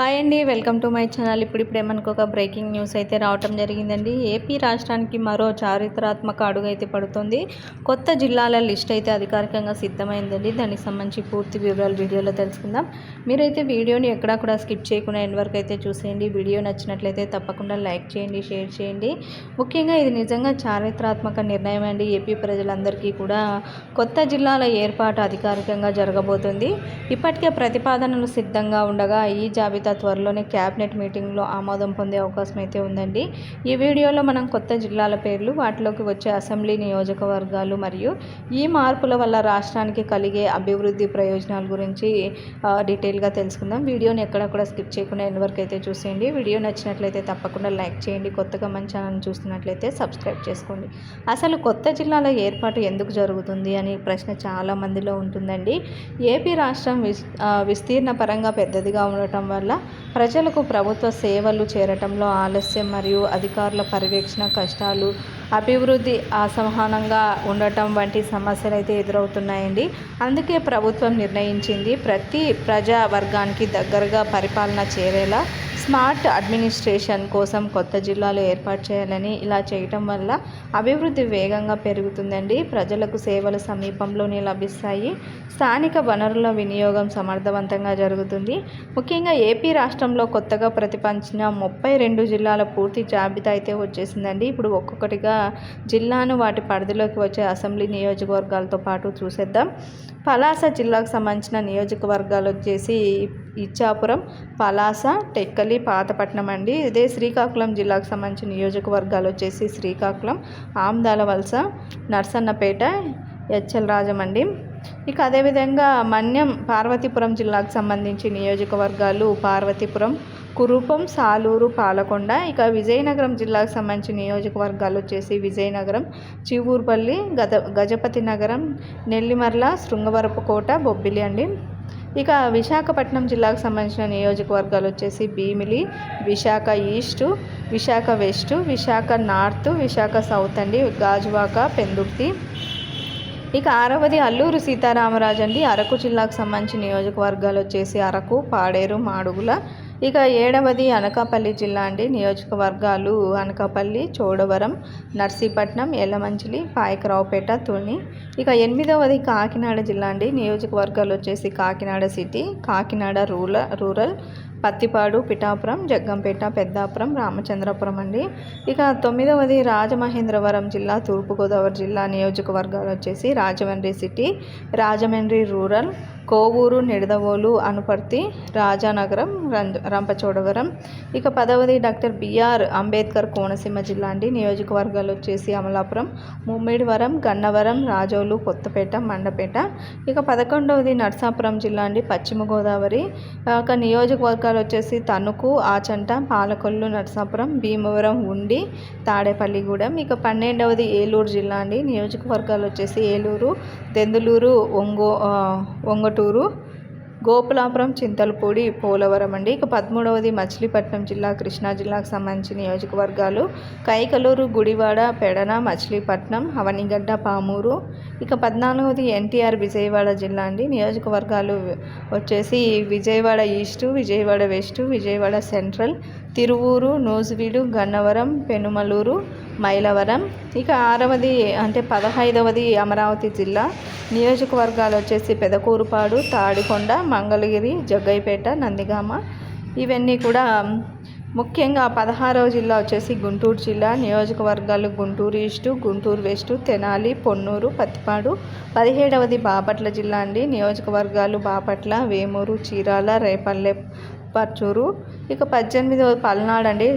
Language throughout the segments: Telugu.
హాయ్ అండి వెల్కమ్ టు మై ఛానల్. ఇప్పుడు ఇప్పుడే మనకు ఒక బ్రేకింగ్ న్యూస్ అయితే రావటం జరిగిందండి. ఏపీ రాష్ట్రానికి మరో చారిత్రాత్మక అడుగు అయితే పడుతుంది. కొత్త జిల్లాల లిస్ట్ అయితే అధికారికంగా సిద్ధమైందండి. దానికి సంబంధించి పూర్తి వివరాలు వీడియోలో తెలుసుకుందాం. మీరైతే వీడియోని ఎక్కడా కూడా స్కిప్ చేయకుండా ఎండ్ వరకు అయితే చూసేయండి. వీడియో నచ్చినట్లయితే తప్పకుండా లైక్ చేయండి షేర్ చేయండి. ముఖ్యంగా ఇది నిజంగా చారిత్రాత్మక నిర్ణయం అండి. ఏపీ ప్రజలందరికీ కూడా కొత్త జిల్లాల ఏర్పాటు అధికారికంగా జరగబోతుంది. ఇప్పటికే ప్రతిపాదనలు సిద్ధంగా ఉండగా ఈ జాబితా త్వరలోనే క్యాబినెట్ మీటింగ్లో ఆమోదం పొందే అవకాశం అయితే ఉందండి. ఈ వీడియోలో మనం కొత్త జిల్లాల పేర్లు వాటిలోకి వచ్చే అసెంబ్లీ నియోజకవర్గాలు మరియు ఈ మార్పుల వల్ల రాష్ట్రానికి కలిగే అభివృద్ధి ప్రయోజనాల గురించి డీటెయిల్గా తెలుసుకుందాం. వీడియోని ఎక్కడక్కడ స్కిప్ చేయకుండా ఎన్ని వరకు అయితే చూసేయండి. వీడియో నచ్చినట్లయితే తప్పకుండా లైక్ చేయండి. కొత్తగా మన ఛానల్ చూస్తున్నట్లయితే సబ్స్క్రైబ్ చేసుకోండి. అసలు కొత్త జిల్లాల ఏర్పాటు ఎందుకు జరుగుతుంది అనే ప్రశ్న చాలా మందిలో ఉంటుందండి. ఏపీ రాష్ట్రం విస్ విస్తీర్ణ పరంగా పెద్దదిగా ఉండటం వల్ల ప్రజలకు ప్రభుత్వ సేవలు చేరటంలో ఆలస్యం మరియు అధికారుల పర్యవేక్షణ కష్టాలు అభివృద్ధి అసమానంగా ఉండటం వంటి సమస్యలు అయితే ఎదురవుతున్నాయండి. అందుకే ప్రభుత్వం నిర్ణయించింది ప్రతి ప్రజా వర్గానికి దగ్గరగా పరిపాలన చేరేలా స్మార్ట్ అడ్మినిస్ట్రేషన్ కోసం కొత్త జిల్లాలు ఏర్పాటు చేయాలని ఇలా చేయటం వల్ల అభివృద్ధి వేగంగా పెరుగుతుందండి. ప్రజలకు సేవలు సమీపంలోనే లభిస్తాయి. స్థానిక వనరుల వినియోగం సమర్థవంతంగా జరుగుతుంది. ముఖ్యంగా ఏపీ రాష్ట్రంలో కొత్తగా ప్రతిపాదించిన ముప్పై రెండు జిల్లాల పూర్తి జాబితా అయితే వచ్చేసిందండి. ఇప్పుడు ఒక్కొక్కటిగా జిల్లాను వాటి పరిధిలోకి వచ్చే అసెంబ్లీ నియోజకవర్గాలతో పాటు చూసేద్దాం. పలాస జిల్లాకు సంబంధించిన నియోజకవర్గాలు వచ్చేసి ఇచ్చాపురం పలాస టెక్కలి పాతపట్నం అండి. ఇదే శ్రీకాకుళం జిల్లాకు సంబంధించిన నియోజకవర్గాలు వచ్చేసి శ్రీకాకుళం ఆమ్దాల వలస నర్సన్నపేట హెచ్ఎల్ రాజమండ్రి ఇక అదేవిధంగా మన్యం పార్వతీపురం జిల్లాకు సంబంధించి నియోజకవర్గాలు పార్వతీపురం కురుపం సాలూరు పాలకొండ. ఇక విజయనగరం జిల్లాకు సంబంధించిన నియోజకవర్గాలు వచ్చేసి విజయనగరం చివూరుపల్లి గద గజపతి నగరం నెల్లిమర్ల శృంగవరపుకోట బొబ్బిలి అండి. ఇక విశాఖపట్నం జిల్లాకు సంబంధించిన నియోజకవర్గాలు వచ్చేసి Bheemili Visakha east Visakha west Visakha north Visakha south అండి గాజువాక పెందుర్తి. ఇక ఆరవది అల్లూరు సీతారామరాజు అండి. అరకు జిల్లాకు సంబంధించిన నియోజకవర్గాలు వచ్చేసి అరకు పాడేరు మాడుగుల ఇక ఏడవది అనకాపల్లి జిల్లా అండి. నియోజకవర్గాలు అనకాపల్లి చోడవరం నర్సీపట్నం ఎల్లమంచిలి పాయకరావుపేట తుని. ఇక ఎనిమిదవది కాకినాడ జిల్లా అండి. నియోజకవర్గాలు వచ్చేసి Kakinada city Kakinada rural rural Prathipadu Pithapuram Jaggampeta Peddapuram Ramachandrapuram అండి. ఇక తొమ్మిదవది రాజమహేంద్రవరం జిల్లా తూర్పుగోదావరి జిల్లా నియోజకవర్గాలు వచ్చేసి రాజమండ్రి సిటీ రాజమండ్రి రూరల్ కోవూరు నిడదవోలు అనుపర్తి రాజానగరం రం రంపచోడవరం. ఇక పదవది డాక్టర్ బిఆర్ అంబేద్కర్ కోనసీమ జిల్లా అండి. నియోజకవర్గాలు వచ్చేసి అమలాపురం ముమ్మిడివరం గన్నవరం రాజోలు కొత్తపేట మండపేట. ఇక పదకొండవది నర్సాపురం జిల్లా అండి. పశ్చిమ గోదావరి ఇక నియోజకవర్గాలు వచ్చేసి తణుకు ఆచంట పాలకొల్లు నరసాపురం భీమవరం ఉండి తాడేపల్లిగూడెం. ఇక పన్నెండవది ఏలూరు జిల్లా అండి. నియోజకవర్గాలు వచ్చేసి ఏలూరు దెందులూరు ఒంగో ఒంగటూరు గోపులాపురం చింతలపూడి పోలవరం అండి. ఇక పదమూడవది మచిలీపట్నం జిల్లా కృష్ణా జిల్లాకు సంబంధించిన నియోజకవర్గాలు. కైకలూరు గుడివాడ పెడన మచిలీపట్నం అవనిగడ్డ పామూరు. ఇక పద్నాలుగవది ఎన్టీఆర్ విజయవాడ జిల్లా అండి. నియోజకవర్గాలు వచ్చేసి Vijayawada east Vijayawada west Vijayawada central Tiruvuru Nuzvid Gannavaram Penamaluru Mylavaram. ఇక ఆరవది అంటే పదహైదవది అమరావతి జిల్లా. నియోజకవర్గాలు వచ్చేసి పెదకూరుపాడు తాడికొండ మంగళగిరి జగ్గైపేట నందిగామ. ఇవన్నీ కూడా ముఖ్యంగా పదహారవ జిల్లా వచ్చేసి గుంటూరు జిల్లా నియోజకవర్గాలు గుంటూరు ఈస్టు గుంటూరు వెస్టు తెనాలి పొన్నూరు పత్తిపాడు. పదిహేడవది బాపట్ల జిల్లా అండి. నియోజకవర్గాలు బాపట్ల వేమూరు చీరాల రేపల్లె పర్చూరు. ఇక పద్దెనిమిదవ పల్నాడు అండి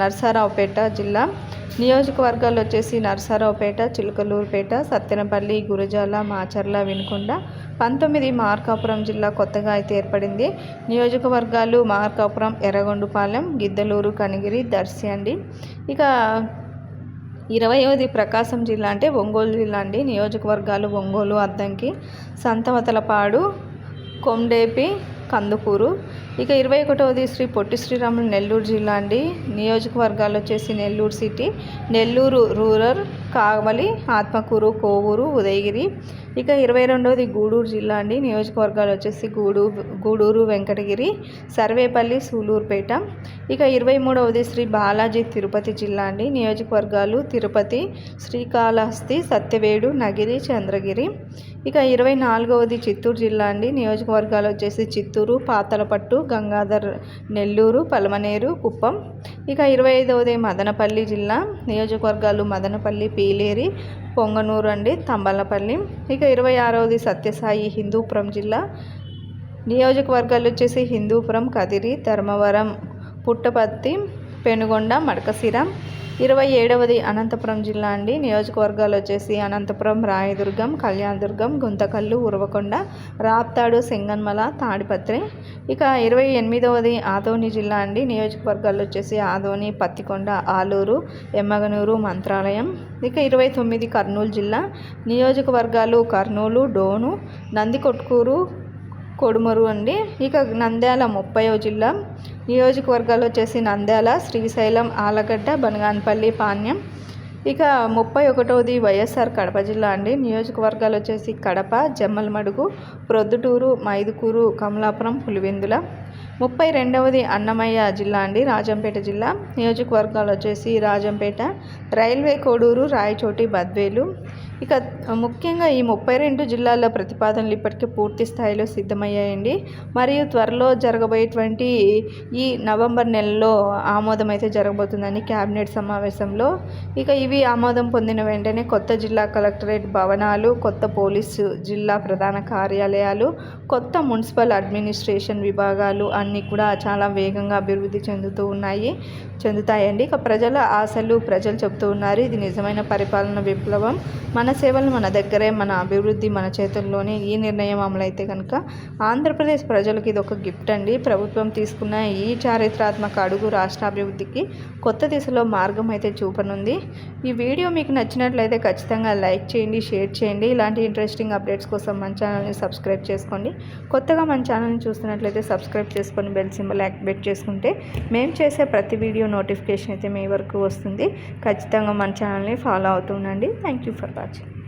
నర్సారావుపేట జిల్లా. నియోజకవర్గాలు వచ్చేసి నర్సారావుపేట చిలుకలూరుపేట సత్తెనపల్లి గురజాల మాచర్ల వినుకొండ. పంతొమ్మిది మార్కాపురం జిల్లా కొత్తగా అయితే ఏర్పడింది. నియోజకవర్గాలు మార్కాపురం ఎర్రగొండుపాలెం గిద్దలూరు కనిగిరి దర్శి అండి. ఇక ఇరవైవది ప్రకాశం జిల్లా అంటే ఒంగోలు జిల్లా అండి. నియోజకవర్గాలు ఒంగోలు అద్దంకి సంతవతలపాడు కొండేపి కందుకూరు. ఇక ఇరవై ఒకటవది శ్రీ పొట్టి శ్రీరాములు నెల్లూరు జిల్లా అండి. నియోజకవర్గాలు వచ్చేసి నెల్లూరు సిటీ నెల్లూరు రూరల్ కావలి ఆత్మకూరు కోవూరు ఉదయగిరి. ఇక ఇరవై రెండవది గూడూరు జిల్లా అండి. నియోజకవర్గాలు వచ్చేసి గూడూరు గూడూరు వెంకటగిరి సర్వేపల్లి సూలూరుపేట. ఇక ఇరవై మూడవది శ్రీ బాలాజీ తిరుపతి జిల్లా అండి. నియోజకవర్గాలు తిరుపతి శ్రీకాళహస్తి సత్యవేడు నగిరి చంద్రగిరి. ఇక ఇరవై నాలుగవది చిత్తూరు జిల్లా అండి. నియోజకవర్గాలు వచ్చేసి చిత్తూరు పాతలపట్టు గంగాధర్ నెల్లూరు పలమనేరు కుప్పం. ఇక ఇరవై ఐదవది మదనపల్లి జిల్లా. నియోజకవర్గాలు మదనపల్లి పీలేరి పొంగనూరు అండి తంబలపల్లి. ఇక ఇరవై ఆరవది సత్యసాయి హిందూపురం జిల్లా. నియోజకవర్గాలు వచ్చేసి హిందూపురం కదిరి ధర్మవరం పుట్టపత్తి పెనుగొండ మడకశిర. ఇరవై ఏడవది అనంతపురం జిల్లా అండి. నియోజకవర్గాలు వచ్చేసి అనంతపురం రాయదుర్గం కళ్యాణదుర్గం గుంతకల్లు ఉరవకొండ రాప్తాడు సింగన్మల తాడిపత్రి. ఇక ఇరవై ఎనిమిదవది ఆదోని జిల్లా అండి. నియోజకవర్గాలు వచ్చేసి ఆదోని పత్తికొండ ఆలూరు ఎమ్మగనూరు మంత్రాలయం. ఇక ఇరవై తొమ్మిది కర్నూలు జిల్లా. నియోజకవర్గాలు కర్నూలు డోను నందికొట్కూరు కొడుమరు అండి. ఇక నంద్యాల ముప్పైవ జిల్లా. నియోజకవర్గాలు వచ్చేసి నంద్యాల శ్రీశైలం ఆలగడ్డ బనగానపల్లి పాణ్యం. ఇక ముప్పై ఒకటవది వైఎస్ఆర్ కడప జిల్లా అండి. నియోజకవర్గాలు వచ్చేసి కడప జమ్మలమడుగు ప్రొద్దుటూరు మైదుకూరు కమలాపురం పులివెందుల. ముప్పై రెండవది అన్నమయ్య జిల్లా అండి రాజంపేట జిల్లా. నియోజకవర్గాలు వచ్చేసి రాజంపేట రైల్వే కోడూరు రాయచోటి బద్వేలు. ఇక ముఖ్యంగా ఈ ముప్పై రెండు జిల్లాల ప్రతిపాదనలు ఇప్పటికే పూర్తి స్థాయిలో సిద్ధమయ్యాయండి. మరియు త్వరలో జరగబోయేటువంటి ఈ నవంబర్ నెలలో ఆమోదం అయితే జరగబోతుందని క్యాబినెట్ సమావేశంలో. ఇక ఇవి ఆమోదం పొందిన వెంటనే కొత్త జిల్లా కలెక్టరేట్ భవనాలు కొత్త పోలీసు జిల్లా ప్రధాన కార్యాలయాలు కొత్త మున్సిపల్ అడ్మినిస్ట్రేషన్ విభాగాలు అన్ని కూడా చాలా వేగంగా అభివృద్ధి చెందుతూ ఉన్నాయి. చెందుతాయండి. ఇక ప్రజల ఆశలు ప్రజలు చెబుతూ ఉన్నారు. ఇది నిజమైన పరిపాలన విప్లవం. మన సేవలు మన దగ్గరే మన అభివృద్ధి మన చేతుల్లోనే. ఈ నిర్ణయం అమలైతే కనుక ఆంధ్రప్రదేశ్ ప్రజలకు ఇది ఒక గిఫ్ట్ అండి. ప్రభుత్వం తీసుకున్న ఈ చారిత్రాత్మక అడుగు రాష్ట్ర అభివృద్ధికి కొత్త దిశలో మార్గం అయితే చూపనుంది. ఈ వీడియో మీకు నచ్చినట్లయితే ఖచ్చితంగా లైక్ చేయండి షేర్ చేయండి. ఇలాంటి ఇంట్రెస్టింగ్ అప్డేట్స్ కోసం మన ఛానల్ని సబ్స్క్రైబ్ చేసుకోండి. కొత్తగా మన ఛానల్ని చూస్తున్నట్లయితే సబ్స్క్రైబ్ చేసుకొని బెల్ సింబల్ యాక్టివేట్ చేసుకుంటే మేము చేసే ప్రతి వీడియో నోటిఫికేషన్ అయితే మీ వరకు వస్తుంది. ఖచ్చితంగా మన ఛానల్ని follow అవుతుండండి. Thank you for watching